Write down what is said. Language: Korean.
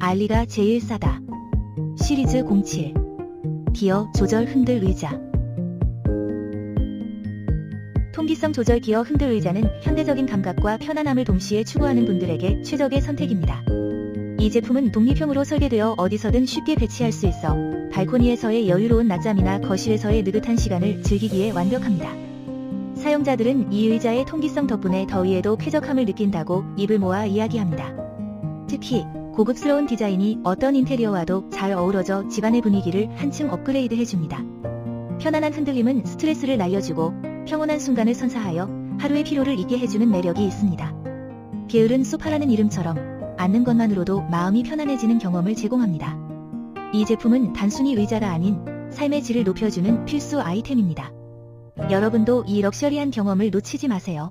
알리가 제일 싸다. 시리즈 07 기어 조절 흔들 의자 통기성 조절 기어 흔들 의자는 현대적인 감각과 편안함을 동시에 추구하는 분들에게 최적의 선택입니다. 이 제품은 독립형으로 설계되어 어디서든 쉽게 배치할 수 있어 발코니에서의 여유로운 낮잠이나 거실에서의 느긋한 시간을 즐기기에 완벽합니다. 사용자들은 이 의자의 통기성 덕분에 더위에도 쾌적함을 느낀다고 입을 모아 이야기합니다. 특히 고급스러운 디자인이 어떤 인테리어와도 잘 어우러져 집안의 분위기를 한층 업그레이드 해줍니다. 편안한 흔들림은 스트레스를 날려주고 평온한 순간을 선사하여 하루의 피로를 잊게 해주는 매력이 있습니다. 게으른 소파라는 이름처럼 앉는 것만으로도 마음이 편안해지는 경험을 제공합니다. 이 제품은 단순히 의자가 아닌 삶의 질을 높여주는 필수 아이템입니다. 여러분도 이 럭셔리한 경험을 놓치지 마세요.